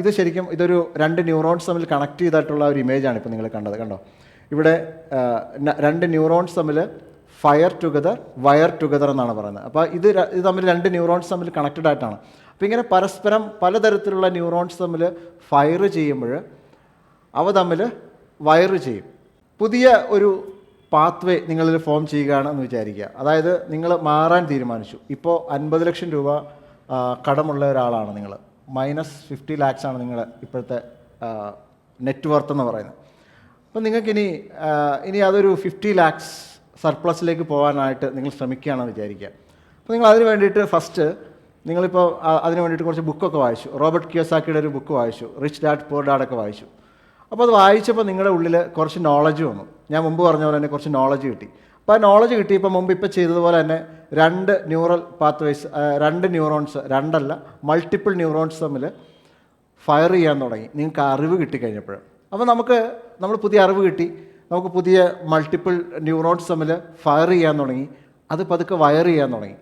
ഇത് ശരിക്കും ഇതൊരു രണ്ട് ന്യൂറോൺസ് തമ്മിൽ കണക്ട് ചെയ്തിട്ടുള്ള ഒരു ഇമേജാണ് ഇപ്പോൾ നിങ്ങൾ കണ്ടത് കണ്ടോ? ഇവിടെ രണ്ട് ന്യൂറോൺസ് തമ്മിൽ ഫയർ ടുഗദർ വയർ ടുഗദർ എന്നാണ് പറയുന്നത്. അപ്പോൾ ഇത് ഇത് തമ്മിൽ രണ്ട് ന്യൂറോൺസ് തമ്മിൽ കണക്റ്റഡ് ആയിട്ടാണ്. അപ്പോൾ ഇങ്ങനെ പരസ്പരം പലതരത്തിലുള്ള ന്യൂറോൺസ് തമ്മിൽ ഫയർ ചെയ്യുമ്പോൾ അവ തമ്മിൽ വയർ ചെയ്യും. പുതിയ ഒരു പാത്വേ നിങ്ങളിൽ ഫോം ചെയ്യുകയാണെന്ന് വിചാരിക്കുക. അതായത് നിങ്ങൾ മാറാൻ തീരുമാനിച്ചു. ഇപ്പോൾ അൻപത് ലക്ഷം രൂപ കടമുള്ള ഒരാളാണ് നിങ്ങൾ. മൈനസ് ഫിഫ്റ്റി ലാക്സ് ആണ് നിങ്ങൾ ഇപ്പോഴത്തെ നെറ്റ് വർത്ത് എന്ന് പറയുന്നത്. അപ്പം നിങ്ങൾക്കിനി ഇനി അതൊരു ഫിഫ്റ്റി ലാക്സ് സർപ്ലസിലേക്ക് പോകാനായിട്ട് നിങ്ങൾ ശ്രമിക്കുകയാണെന്ന് വിചാരിക്കുക. അപ്പോൾ നിങ്ങൾ അതിന് വേണ്ടിയിട്ട് ഫസ്റ്റ് നിങ്ങളിപ്പോൾ അതിന് വേണ്ടിയിട്ട് കുറച്ച് ബുക്കൊക്കെ വായിച്ചു. റോബർട്ട് കിയോസാക്കിയുടെ ഒരു ബുക്ക് വായിച്ചു. റിച്ച് ഡാഡ് പോർ ഡാഡൊക്കെ വായിച്ചു. അപ്പോൾ അത് വായിച്ചപ്പോൾ നിങ്ങളുടെ ഉള്ളിൽ കുറച്ച് നോളജ് വന്നു. ഞാൻ മുമ്പ് പറഞ്ഞ പോലെ തന്നെ കുറച്ച് നോളജ് കിട്ടി. അപ്പോൾ ആ നോളജ് കിട്ടിയപ്പോൾ മുമ്പ് ഇപ്പോൾ ചെയ്തതുപോലെ തന്നെ രണ്ട് ന്യൂറൽ പാത്വേസ് രണ്ട് ന്യൂറോൺസ് രണ്ടല്ല മൾട്ടിപ്പിൾ ന്യൂറോൺസ് തമ്മിൽ ഫയർ ചെയ്യാൻ തുടങ്ങി. നിങ്ങൾക്ക് അറിവ് കിട്ടിക്കഴിഞ്ഞപ്പോൾ അപ്പോൾ നമുക്ക് നമ്മൾ പുതിയ അറിവ് കിട്ടി. നമുക്ക് പുതിയ മൾട്ടിപ്പിൾ ന്യൂറോൺസ് തമ്മിൽ ഫയർ ചെയ്യാൻ തുടങ്ങി. അത് പതുക്കെ വയർ ചെയ്യാൻ തുടങ്ങി.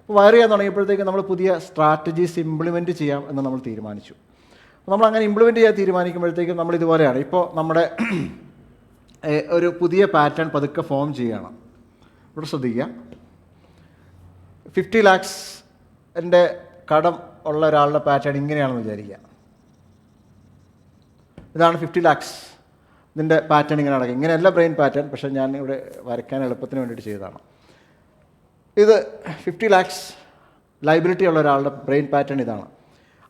അപ്പോൾ വയർ ചെയ്യാൻ തുടങ്ങിയപ്പോഴത്തേക്ക് നമ്മൾ പുതിയ സ്ട്രാറ്റജീസ് ഇംപ്ലിമെന്റ് ചെയ്യാം എന്ന് നമ്മൾ തീരുമാനിച്ചു. നമ്മൾ അങ്ങനെ ഇംപ്ലിമെന്റ് ചെയ്യാൻ തീരുമാനിക്കുമ്പോഴത്തേക്കും നമ്മൾ ഇതുപോലെയാണ്. ഇപ്പോൾ നമ്മുടെ ഒരു പുതിയ പാറ്റേൺ പതുക്കെ ഫോം ചെയ്യുകയാണ് ഇവിടെ ശ്രദ്ധിക്കുക. ഫിഫ്റ്റി ലാക്സ് എന്റെ കടം ഉള്ള ഒരാളുടെ പാറ്റേൺ ഇങ്ങനെയാണെന്ന് വിചാരിക്കുക. ഇതാണ് ഫിഫ്റ്റി ലാക്സ് ഇതിന്റെ പാറ്റേൺ ഇങ്ങനെ നടക്കുക. ഇങ്ങനെയല്ല ബ്രെയിൻ പാറ്റേൺ പക്ഷേ ഞാൻ ഇവിടെ വരയ്ക്കാൻ എളുപ്പത്തിന് വേണ്ടിയിട്ട് ചെയ്തതാണ്. ഇത് ഫിഫ്റ്റി ലാക്സ് ലൈബിലിറ്റി ഉള്ള ഒരാളുടെ ബ്രെയിൻ പാറ്റേൺ ഇതാണ്.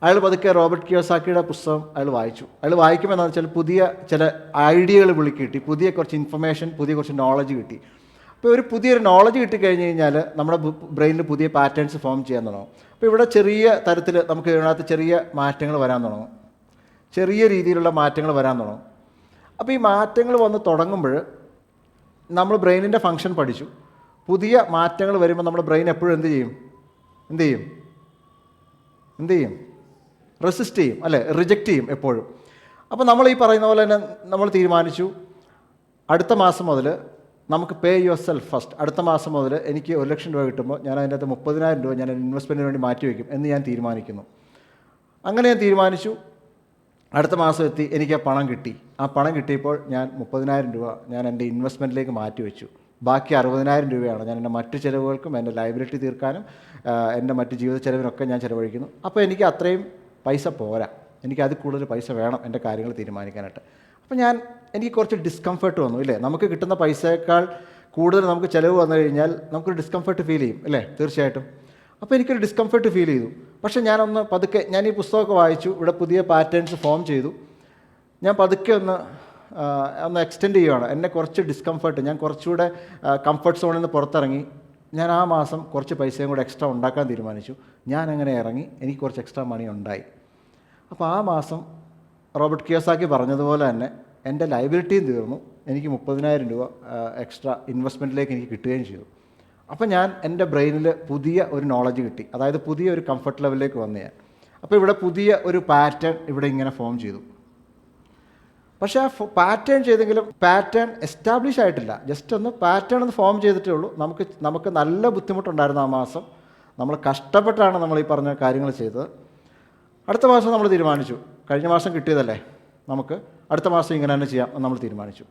അയാൾ പതുക്കെ റോബർട്ട് കിയോസാക്കിയുടെ പുസ്തകം അയാൾ വായിച്ചു. അയാൾ വായിക്കുമ്പോൾ എന്താണെന്ന് വെച്ചാൽ പുതിയ ചില ഐഡിയകൾ വിളിക്കിട്ടി പുതിയ കുറച്ച് ഇൻഫർമേഷൻ പുതിയ കുറച്ച് നോളജ് കിട്ടി. അപ്പോൾ ഒരു പുതിയൊരു നോളജ് കിട്ടിക്കഴിഞ്ഞ് കഴിഞ്ഞാൽ നമ്മുടെ ബ്രെയിനിൽ പുതിയ പാറ്റേൺസ് ഫോം ചെയ്യാൻ തുടങ്ങും. അപ്പോൾ ഇവിടെ ചെറിയ തരത്തിൽ നമുക്ക് ഇതിനകത്ത് ചെറിയ മാറ്റങ്ങൾ വരാൻ തുടങ്ങും. ചെറിയ രീതിയിലുള്ള മാറ്റങ്ങൾ വരാൻ തുടങ്ങും. അപ്പോൾ ഈ മാറ്റങ്ങൾ വന്ന് തുടങ്ങുമ്പോൾ നമ്മൾ ബ്രെയിനിന്റെ ഫങ്ഷൻ പഠിച്ചു. പുതിയ മാറ്റങ്ങൾ വരുമ്പോൾ നമ്മുടെ ബ്രെയിൻ എപ്പോഴും എന്ത് ചെയ്യും? എന്ത് ചെയ്യും? എന്ത് ചെയ്യും? റെസിസ്റ്റ് ചെയ്യും അല്ലേ? റിജക്റ്റ് ചെയ്യും എപ്പോഴും. അപ്പോൾ നമ്മൾ ഈ പറയുന്ന പോലെ തന്നെ നമ്മൾ തീരുമാനിച്ചു. അടുത്ത മാസം മുതൽ നമുക്ക് പേ യുവർ സെൽഫ് ഫസ്റ്റ് അടുത്ത മാസം മുതൽ എനിക്ക് ഒരു ലക്ഷം രൂപ കിട്ടുമ്പോൾ ഞാൻ അതിന്റെ അകത്ത് മുപ്പതിനായിരം രൂപ ഞാൻ ഇൻവെസ്റ്റ്മെന്റിന് വേണ്ടി മാറ്റി വയ്ക്കും എന്ന് ഞാൻ തീരുമാനിക്കുന്നു. അങ്ങനെ ഞാൻ തീരുമാനിച്ചു. അടുത്ത മാസം എത്തി എനിക്ക് ആ പണം കിട്ടി. ആ പണം കിട്ടിയപ്പോൾ ഞാൻ മുപ്പതിനായിരം രൂപ ഞാൻ എന്റെ ഇൻവെസ്റ്റ്മെന്റിലേക്ക് മാറ്റി വെച്ചു. ബാക്കി അറുപതിനായിരം രൂപയാണ് ഞാൻ എന്റെ മറ്റു ചിലവുകൾക്കും എന്റെ ലൈബിലിറ്റി തീർക്കാനും എന്റെ മറ്റ് ജീവിത ചിലവിനൊക്കെ ഞാൻ ചിലവഴിക്കുന്നു. അപ്പോൾ എനിക്ക് അത്രയും പൈസ പോരാ. എനിക്ക് അതിൽ കൂടുതൽ പൈസ വേണം എന്റെ കാര്യങ്ങൾ തീരുമാനിക്കാനായിട്ട്. അപ്പോൾ ഞാൻ എനിക്ക് കുറച്ച് ഡിസ്കംഫർട്ട് വന്നു ഇല്ലേ? നമുക്ക് കിട്ടുന്ന പൈസയേക്കാൾ കൂടുതൽ നമുക്ക് ചിലവ് വന്നു കഴിഞ്ഞാൽ നമുക്കൊരു ഡിസ്കംഫർട്ട് ഫീൽ ചെയ്യും അല്ലേ തീർച്ചയായിട്ടും. അപ്പോൾ എനിക്കൊരു ഡിസ്കംഫർട്ട് ഫീൽ ചെയ്തു. പക്ഷേ ഞാനൊന്ന് പതുക്കെ ഞാൻ ഈ പുസ്തകമൊക്കെ വായിച്ചു ഇവിടെ പുതിയ പാറ്റേൺസ് ഫോം ചെയ്തു. ഞാൻ പതുക്കെ ഒന്ന് ഒന്ന് എക്സ്റ്റെൻഡ് ചെയ്യുകയാണ് എന്നെ കുറച്ച് ഡിസ്കംഫർട്ട് ഞാൻ കുറച്ചുകൂടെ കംഫർട്ട് സോണിൽ നിന്ന് പുറത്തിറങ്ങി. ഞാൻ ആ മാസം കുറച്ച് പൈസയും കൂടെ എക്സ്ട്രാ ഉണ്ടാക്കാൻ തീരുമാനിച്ചു. ഞാൻ അങ്ങനെ ഇറങ്ങി എനിക്ക് കുറച്ച് എക്സ്ട്രാ മണി ഉണ്ടായി. അപ്പോൾ ആ മാസം റോബർട്ട് കിയോസാക്കി പറഞ്ഞതുപോലെ തന്നെ എന്റെ ലൈബിലിറ്റിയും തീർന്നു. എനിക്ക് മുപ്പതിനായിരം രൂപ എക്സ്ട്രാ ഇൻവെസ്റ്റ്മെന്റിലേക്ക് എനിക്ക് കിട്ടുകയും ചെയ്തു. അപ്പോൾ ഞാൻ എന്റെ ബ്രെയിനിൽ പുതിയ ഒരു നോളജ് കിട്ടി. അതായത് പുതിയ ഒരു കംഫർട്ട് ലെവലിലേക്ക് വന്നു ഞാൻ. അപ്പോൾ ഇവിടെ പുതിയ ഒരു പാറ്റേൺ ഇവിടെ ഇങ്ങനെ ഫോം ചെയ്തു. പക്ഷേ ആ പാറ്റേൺ ചെയ്തെങ്കിലും പാറ്റേൺ എസ്റ്റാബ്ലിഷ് ആയിട്ടില്ല. ജസ്റ്റ് ഒന്ന് പാറ്റേൺ ഒന്ന് ഫോം ചെയ്തിട്ടേ ഉള്ളൂ. നമുക്ക് നമുക്ക് നല്ല ബുദ്ധിമുട്ടുണ്ടായിരുന്നു ആ മാസം. നമ്മൾ കഷ്ടപ്പെട്ടാണ് നമ്മൾ ഈ പറഞ്ഞ കാര്യങ്ങൾ ചെയ്തത്. അടുത്ത മാസം നമ്മൾ തീരുമാനിച്ചു. കഴിഞ്ഞ മാസം കിട്ടിയതല്ലേ നമുക്ക്? അടുത്ത മാസം ഇങ്ങനെ തന്നെ ചെയ്യാം എന്ന് നമ്മൾ തീരുമാനിച്ചു.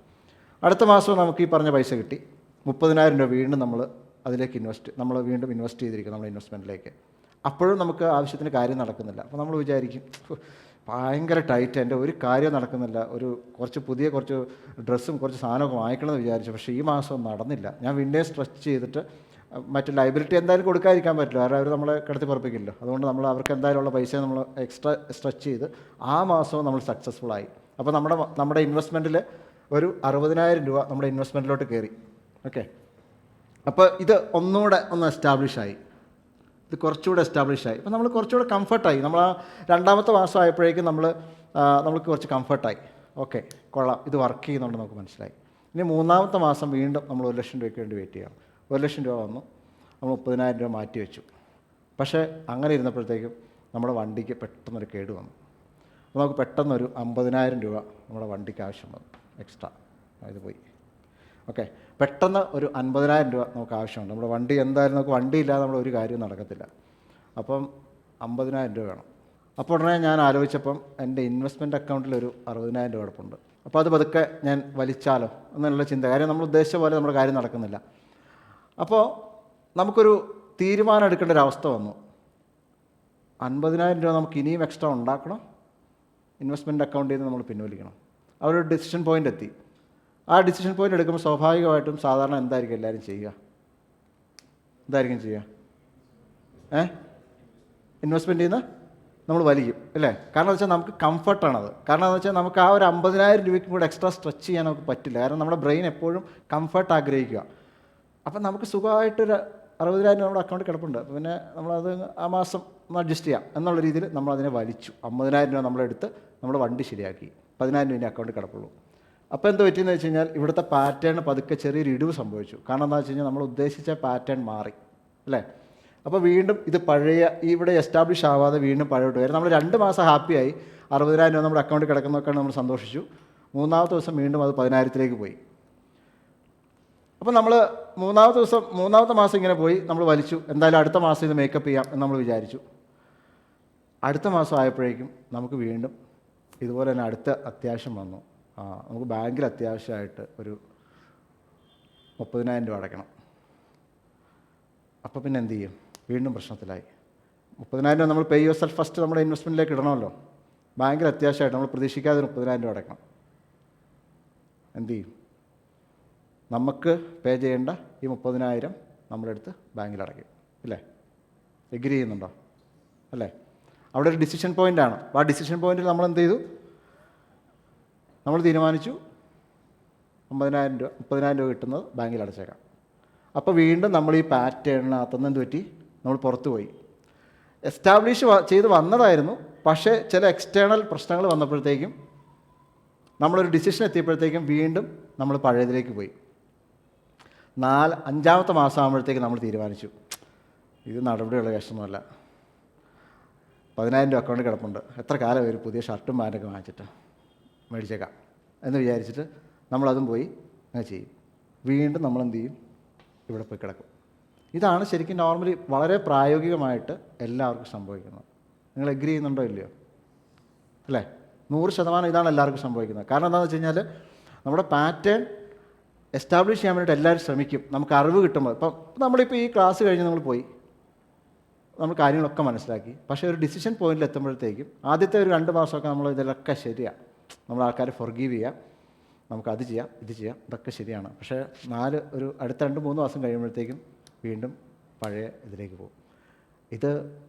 അടുത്ത മാസം നമുക്ക് ഈ പറഞ്ഞ പൈസ കിട്ടി. മുപ്പതിനായിരം രൂപ വീണ്ടും നമ്മൾ അതിലേക്ക് ഇൻവെസ്റ്റ് നമ്മൾ വീണ്ടും ഇൻവെസ്റ്റ് ചെയ്തിരിക്കും നമ്മൾ ഇൻവെസ്റ്റ്മെന്റിലേക്ക് അപ്പോഴും നമുക്ക് ആവശ്യത്തിന് കാര്യം നടക്കുന്നില്ല. അപ്പോൾ നമ്മൾ വിചാരിക്കും "ഫു, ഭയങ്കര ടൈറ്റ് എന്റെ ഒരു കാര്യം നടക്കുന്നില്ല. ഒരു കുറച്ച് പുതിയ കുറച്ച് ഡ്രസ്സും കുറച്ച് സാധനമൊക്കെ വാങ്ങിക്കണമെന്ന് വിചാരിച്ചു. പക്ഷേ ഈ മാസം നടന്നില്ല. ഞാൻ വീണ്ടും സ്ട്രെച്ച് ചെയ്തിട്ട് മറ്റു ലൈബിലിറ്റി എന്തായാലും കൊടുക്കാതിരിക്കാൻ പറ്റില്ല. കാരണം അവർ നമ്മളെ കിടത്തി പറപ്പിക്കില്ലല്ലോ. അതുകൊണ്ട് നമ്മൾ അവർക്ക് എന്തായാലും ഉള്ള പൈസ നമ്മൾ എക്സ്ട്രാ സ്ട്രെച്ച് ചെയ്ത് ആ മാസവും നമ്മൾ സക്സസ്ഫുൾ ആയി. അപ്പോൾ നമ്മുടെ നമ്മുടെ ഇൻവെസ്റ്റ്മെന്റിൽ ഒരു അറുപതിനായിരം രൂപ നമ്മുടെ ഇൻവെസ്റ്റ്മെന്റിലോട്ട് കയറി ഓക്കെ അപ്പോൾ ഇത് ഒന്നുകൂടെ ഒന്ന് എസ്റ്റാബ്ലിഷ് ആയി. ഇത് കുറച്ചുകൂടെ എസ്റ്റാബ്ലിഷ് ആയി. അപ്പോൾ നമ്മൾ കുറച്ചുകൂടെ കംഫർട്ടായി നമ്മൾ ആ രണ്ടാമത്തെ മാസം ആയപ്പോഴേക്കും നമ്മൾ നമുക്ക് കുറച്ച് കംഫർട്ടായി ഓക്കെ കൊള്ളാം. ഇത് വർക്ക് ചെയ്യുന്നുണ്ട് നമുക്ക് മനസ്സിലായി. ഇനി മൂന്നാമത്തെ മാസം വീണ്ടും നമ്മൾ ഒരു ലക്ഷം രൂപയ്ക്ക് വേണ്ടി വെയിറ്റ് ചെയ്യണം. ഒരു ലക്ഷം രൂപ വന്നു. നമ്മൾ മുപ്പതിനായിരം രൂപ മാറ്റി വെച്ചു. പക്ഷേ അങ്ങനെ ഇരുന്നപ്പോഴത്തേക്കും നമ്മുടെ വണ്ടിക്ക് പെട്ടെന്നൊരു കേട് വന്നു. നമുക്ക് പെട്ടെന്നൊരു അമ്പതിനായിരം രൂപ നമ്മുടെ വണ്ടിക്ക് ആവശ്യം വന്നു എക്സ്ട്രാ ഇത് പോയി. ഓക്കെ പെട്ടെന്ന് ഒരു അൻപതിനായിരം രൂപ നമുക്ക് ആവശ്യമുണ്ട്. നമ്മുടെ വണ്ടി എന്തായാലും നമുക്ക് വണ്ടി ഇല്ലാതെ നമ്മുടെ ഒരു കാര്യവും നടക്കത്തില്ല. അപ്പം അമ്പതിനായിരം രൂപ വേണം. അപ്പോൾ ഉടനെ ഞാൻ ആലോചിച്ചപ്പം എന്റെ ഇൻവെസ്റ്റ്മെന്റ് അക്കൗണ്ടിൽ ഒരു അറുപതിനായിരം രൂപ കിടപ്പുണ്ട് അപ്പോൾ അത് പതുക്കെ ഞാൻ വലിച്ചാലോ എന്നുള്ള ചിന്ത. കാര്യം നമ്മൾ ഉദ്ദേശിച്ച പോലെ നമ്മുടെ കാര്യം നടക്കുന്നില്ല. അപ്പോൾ നമുക്കൊരു തീരുമാനം എടുക്കേണ്ട ഒരു അവസ്ഥ വന്നു. അൻപതിനായിരം രൂപ നമുക്ക് ഇനിയും എക്സ്ട്രാ ഉണ്ടാക്കണം. ഇൻവെസ്റ്റ്മെന്റ് അക്കൗണ്ടിൽ നിന്ന് നമ്മൾ പിൻവലിക്കണം. അവരൊരു ഡിസിഷൻ പോയിന്റ് എത്തി. ആ ഡിസിഷൻ പോയിന്റ് എടുക്കുമ്പോൾ സ്വാഭാവികമായിട്ടും സാധാരണ എന്തായിരിക്കും എല്ലാവരും ചെയ്യുക? എന്തായിരിക്കും ചെയ്യുക? ഏ? ഇൻവെസ്റ്റ്മെന്റ് ചെയ്യുന്ന നമ്മൾ വലിക്കും അല്ലേ? കാരണം എന്ന് വെച്ചാൽ നമുക്ക് കംഫർട്ടാണത് കാരണം എന്ന് വെച്ചാൽ നമുക്ക് ആ ഒരു അമ്പതിനായിരം രൂപയ്ക്കും കൂടെ എക്സ്ട്രാ സ്ട്രെച്ച് ചെയ്യാൻ നമുക്ക് പറ്റില്ല. കാരണം നമ്മുടെ ബ്രെയിൻ എപ്പോഴും കംഫർട്ട് ആഗ്രഹിക്കുക. അപ്പം നമുക്ക് സുഖമായിട്ടൊരു അറുപതിനായിരം രൂപ നമ്മുടെ അക്കൗണ്ടിൽ കിടപ്പുണ്ട്. പിന്നെ നമ്മളത് ആ മാസം ഒന്ന് അഡ്ജസ്റ്റ് ചെയ്യാം. എന്നുള്ള രീതിയിൽ നമ്മളതിനെ വലിച്ചു. അമ്പതിനായിരം രൂപ നമ്മളെടുത്ത് നമ്മൾ വണ്ടി ശരിയാക്കി. പതിനായിരം രൂപ അക്കൗണ്ടിൽ കിടപ്പുള്ളൂ. അപ്പോൾ എന്ത് പറ്റിയെന്ന് വെച്ച് കഴിഞ്ഞാൽ ഇവിടുത്തെ പാറ്റേൺ പതുക്കെ ചെറിയൊരു ഇടിവ് സംഭവിച്ചു. കാരണം എന്താ വെച്ച് കഴിഞ്ഞാൽ നമ്മൾ ഉദ്ദേശിച്ച പാറ്റേൺ മാറി. അല്ലേ? അപ്പോൾ വീണ്ടും ഇത് പഴയ ഇവിടെ എസ്റ്റാബ്ലിഷ് ആവാതെ വീണ്ടും പഴയോട്ട് വരും. നമ്മൾ രണ്ട് മാസം ഹാപ്പിയായി അറുപതിനായിരം രൂപ നമ്മുടെ അക്കൗണ്ടിൽ കിടക്കുന്നതൊക്കെയാണ് നമ്മൾ സന്തോഷിച്ചു. മൂന്നാമത്തെ ദിവസം വീണ്ടും അത് പതിനായിരത്തിലേക്ക് പോയി. അപ്പോൾ നമ്മൾ മൂന്നാമത്തെ ദിവസം മൂന്നാമത്തെ മാസം ഇങ്ങനെ പോയി നമ്മൾ വലിച്ചു. എന്തായാലും അടുത്ത മാസം ഇത് മേക്കപ്പ് ചെയ്യാം എന്ന് നമ്മൾ വിചാരിച്ചു. അടുത്ത മാസം ആയപ്പോഴേക്കും നമുക്ക് വീണ്ടും ഇതുപോലെ തന്നെ അടുത്ത അത്യാവശ്യം വന്നു. ആ നമുക്ക് ബാങ്കിൽ അത്യാവശ്യമായിട്ട് ഒരു മുപ്പതിനായിരം രൂപ അടയ്ക്കണം. അപ്പോൾ പിന്നെ എന്ത് ചെയ്യും? വീണ്ടും പ്രശ്നത്തിലായി. മുപ്പതിനായിരം രൂപ നമ്മൾ പേ യുവർ സെൽഫ് ഫസ്റ്റ് നമ്മുടെ ഇൻവെസ്റ്റ്മെന്റിലേക്ക് ഇടണമല്ലോ. ബാങ്കിൽ അത്യാവശ്യമായിട്ട് നമ്മൾ പ്രതീക്ഷിക്കാതെ മുപ്പതിനായിരം രൂപ അടയ്ക്കണം. എന്ത് ചെയ്യും? നമുക്ക് പേ ചെയ്യേണ്ട ഈ മുപ്പതിനായിരം നമ്മളെടുത്ത് ബാങ്കിൽ അടയ്ക്കും അല്ലേ എഗ്രി ചെയ്യുന്നുണ്ടോ? അല്ലേ? അവിടെ ഒരു ഡിസിഷൻ പോയിന്റാണ് ആ ഡിസിഷൻ പോയിന്റിൽ നമ്മൾ എന്ത് ചെയ്തു? നമ്മൾ തീരുമാനിച്ചു അമ്പതിനായിരം രൂപ മുപ്പതിനായിരം രൂപ കിട്ടുന്നത് ബാങ്കിൽ അടച്ചേക്കാം. അപ്പോൾ വീണ്ടും നമ്മൾ ഈ പാറ്റേണിനകത്തുനിന്ന് എന്ത് പറ്റി? നമ്മൾ പുറത്തു പോയി. എസ്റ്റാബ്ലിഷ് ചെയ്ത് വന്നതായിരുന്നു. പക്ഷേ ചില എക്സ്റ്റേണൽ പ്രശ്നങ്ങൾ വന്നപ്പോഴത്തേക്കും നമ്മളൊരു ഡിസിഷൻ എത്തിയപ്പോഴത്തേക്കും വീണ്ടും നമ്മൾ പഴയതിലേക്ക് പോയി. നാല് അഞ്ചാമത്തെ മാസം ആകുമ്പോഴത്തേക്ക് നമ്മൾ തീരുമാനിച്ചു. ഇത് നടപടിയുള്ള കേസൊന്നുമല്ല പതിനായിരം രൂപ അക്കൗണ്ട് കിടപ്പുണ്ട്. എത്ര കാലം ഒരു പുതിയ ഷർട്ടും പാന്റൊക്കെ വാങ്ങിച്ചിട്ട് മേടിച്ചേക്കാം എന്ന് വിചാരിച്ചിട്ട് നമ്മളതും പോയി അങ്ങനെ ചെയ്യും. വീണ്ടും നമ്മളെന്ത് ചെയ്യും? ഇവിടെ പോയി കിടക്കും. ഇതാണ് ശരിക്കും നോർമലി വളരെ പ്രായോഗികമായിട്ട് എല്ലാവർക്കും സംഭവിക്കുന്നത്. നിങ്ങൾ എഗ്രി ചെയ്യുന്നുണ്ടോ ഇല്ലയോ? അല്ലേ? നൂറ് ശതമാനം ഇതാണ് എല്ലാവർക്കും സംഭവിക്കുന്നത്. കാരണം എന്താണെന്ന് വെച്ച് കഴിഞ്ഞാൽ നമ്മുടെ പാറ്റേൺ എസ്റ്റാബ്ലിഷ് ചെയ്യാൻ വേണ്ടിയിട്ട് എല്ലാവരും ശ്രമിക്കും. നമുക്ക് അറിവ് കിട്ടുമ്പോൾ. ഇപ്പം നമ്മളിപ്പോൾ ഈ ക്ലാസ് കഴിഞ്ഞ് നമ്മൾ പോയി. നമ്മൾ കാര്യങ്ങളൊക്കെ മനസ്സിലാക്കി. പക്ഷേ ഒരു ഡിസിഷൻ പോയിന്റിൽ എത്തുമ്പോഴത്തേക്കും ആദ്യത്തെ ഒരു രണ്ട് മാസമൊക്കെ നമ്മൾ ഇതിലൊക്കെ ശരിയാണ് നമ്മൾ ആൾക്കാരെ ഫൊർഗീവ് ചെയ്യാം. നമുക്ക് അത് ചെയ്യാം ഇത് ചെയ്യാം ഇതൊക്കെ ശരിയാണ്. പക്ഷേ നാല് ഒരു അടുത്ത രണ്ട് മൂന്ന് മാസം കഴിയുമ്പോഴത്തേക്കും വീണ്ടും പഴയ ഇതിലേക്ക് പോകും. ഇത്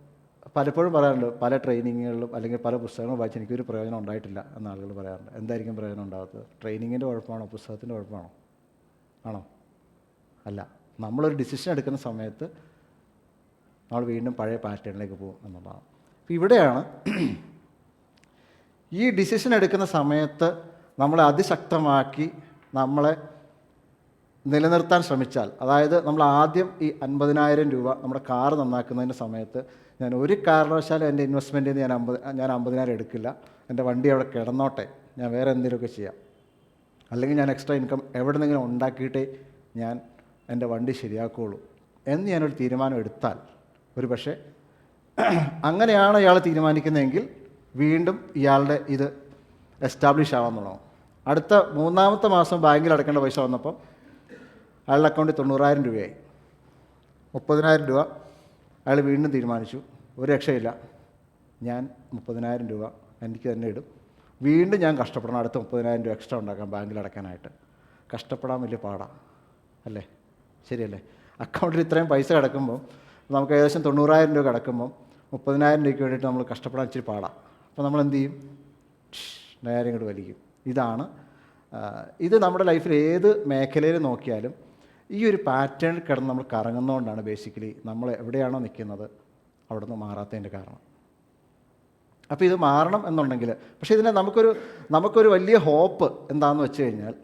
പലപ്പോഴും പറയാറുണ്ട്. പല ട്രെയിനിങ്ങുകളിലും അല്ലെങ്കിൽ പല പുസ്തകങ്ങളും വായിച്ച് എനിക്കൊരു പ്രയോജനം ഉണ്ടായിട്ടില്ല എന്ന് ആളുകൾ പറയാറുണ്ട്. എന്തായിരിക്കും പ്രയോജനം ഉണ്ടാകാത്തത് ട്രെയിനിങ്ങിന്റെ കുഴപ്പമാണോ? പുസ്തകത്തിന്റെ കുഴപ്പമാണോ? ആണോ? അല്ല. നമ്മളൊരു ഡിസിഷൻ എടുക്കുന്ന സമയത്ത് നമ്മൾ വീണ്ടും പഴയ പാറ്റേണിലേക്ക് പോകും എന്നുള്ളതാണ്. അപ്പോൾ ഇവിടെയാണ് ഈ ഡിസിഷൻ എടുക്കുന്ന സമയത്ത് നമ്മളെ അതിശക്തമാക്കി നമ്മളെ നിലനിർത്താൻ ശ്രമിച്ചാൽ അതായത് നമ്മൾ ആദ്യം ഈ അൻപതിനായിരം രൂപ നമ്മുടെ കാർ നന്നാക്കുന്നതിന്റെ സമയത്ത് ഞാൻ ഒരു കാരണവശാലും എന്റെ ഇൻവെസ്റ്റ്മെന്റിൽ നിന്ന് ഞാൻ അമ്പത് ഞാൻ അമ്പതിനായിരം എടുക്കില്ല. എന്റെ വണ്ടി അവിടെ കിടന്നോട്ടെ. ഞാൻ വേറെ എന്തെങ്കിലുമൊക്കെ ചെയ്യാം. അല്ലെങ്കിൽ ഞാൻ എക്സ്ട്രാ ഇൻകം എവിടെ നിന്നെങ്കിലും ഉണ്ടാക്കിയിട്ടേ ഞാൻ എന്റെ വണ്ടി ശരിയാക്കുകയുള്ളൂ എന്ന് ഞാനൊരു തീരുമാനം എടുത്താൽ. ഒരു പക്ഷേ അങ്ങനെയാണ് ഇയാൾ തീരുമാനിക്കുന്നതെങ്കിൽ വീണ്ടും ഇയാളുടെ ഇത് എസ്റ്റാബ്ലിഷ് ആവാന്നുള്ളതാണ് അടുത്ത മൂന്നാമത്തെ മാസം ബാങ്കിൽ അടക്കേണ്ട പൈസ വന്നപ്പോൾ അയാളുടെ അക്കൗണ്ടിൽ തൊണ്ണൂറായിരം രൂപയായി. മുപ്പതിനായിരം രൂപ അയാൾ വീണ്ടും തീരുമാനിച്ചു. ഒരു രക്ഷയില്ല. ഞാൻ മുപ്പതിനായിരം രൂപ എനിക്ക് തന്നെ ഇടും. വീണ്ടും ഞാൻ കഷ്ടപ്പെടണം. അടുത്ത മുപ്പതിനായിരം രൂപ എക്സ്ട്രാ ഉണ്ടാക്കാം ബാങ്കിൽ അടക്കാനായിട്ട് കഷ്ടപ്പെടാൻ വലിയ പാടാണ് അല്ലേ? ശരിയല്ലേ? അക്കൗണ്ടിൽ ഇത്രയും പൈസ കിടക്കുമ്പോൾ നമുക്ക് ഏകദേശം തൊണ്ണൂറായിരം രൂപ കിടക്കുമ്പോൾ മുപ്പതിനായിരം രൂപയ്ക്ക് വേണ്ടിയിട്ട് നമ്മൾ കഷ്ടപ്പെടാൻ ഇച്ചിരി പാടാണ് അപ്പോൾ നമ്മൾ എന്ത് ചെയ്യും? നേരെ ഇങ്ങോട്ട് വലിക്കും. ഇതാണ് ഇത് നമ്മുടെ ലൈഫിൽ ഏത് മേഖലയിൽ നോക്കിയാലും ഈ ഒരു പാറ്റേൺ കിടന്ന് നമ്മൾ കറങ്ങുന്നതുകൊണ്ടാണ് ബേസിക്കലി നമ്മൾ എവിടെയാണോ നിൽക്കുന്നത് അവിടെ നിന്ന് മാറാത്തതിന്റെ കാരണം. അപ്പോൾ ഇത് മാറണം എന്നുണ്ടെങ്കിൽ പക്ഷേ ഇതിനെ നമുക്കൊരു നമുക്കൊരു വലിയ ഹോപ്പ് എന്താണെന്ന് വെച്ച് കഴിഞ്ഞാൽ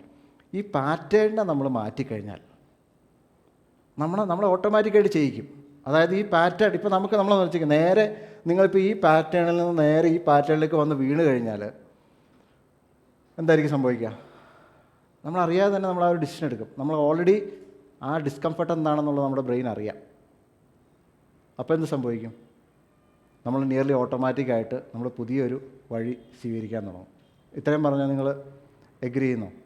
ഈ പാറ്റേണിനെ നമ്മൾ മാറ്റിക്കഴിഞ്ഞാൽ നമ്മൾ നമ്മൾ ഓട്ടോമാറ്റിക്കായിട്ട് ചെയ്യിക്കും. അതായത് ഈ പാറ്റേൺ ഇപ്പോൾ നമുക്ക് നമ്മൾ വെച്ചിരിക്കും നേരെ നിങ്ങളിപ്പോൾ ഈ പാറ്റേണിൽ നിന്ന് നേരെ ഈ പാറ്റേണിലേക്ക് വന്ന് വീണ് കഴിഞ്ഞാൽ എന്തായിരിക്കും സംഭവിക്കുക നമ്മളറിയാതെ തന്നെ നമ്മൾ ആ ഒരു ഡിസിഷൻ എടുക്കും. നമ്മൾ ഓൾറെഡി ആ ഡിസ്കംഫർട്ട് എന്താണെന്നുള്ളത് നമ്മുടെ ബ്രെയിൻ അറിയാം. അപ്പോൾ എന്ത് സംഭവിക്കും? നമ്മൾ നിയർലി ഓട്ടോമാറ്റിക്കായിട്ട് നമ്മൾ പുതിയൊരു വഴി സ്വീകരിക്കാൻ തുടങ്ങും. ഇത്രയും പറഞ്ഞാൽ നിങ്ങൾ എഗ്രി ചെയ്യുന്നു?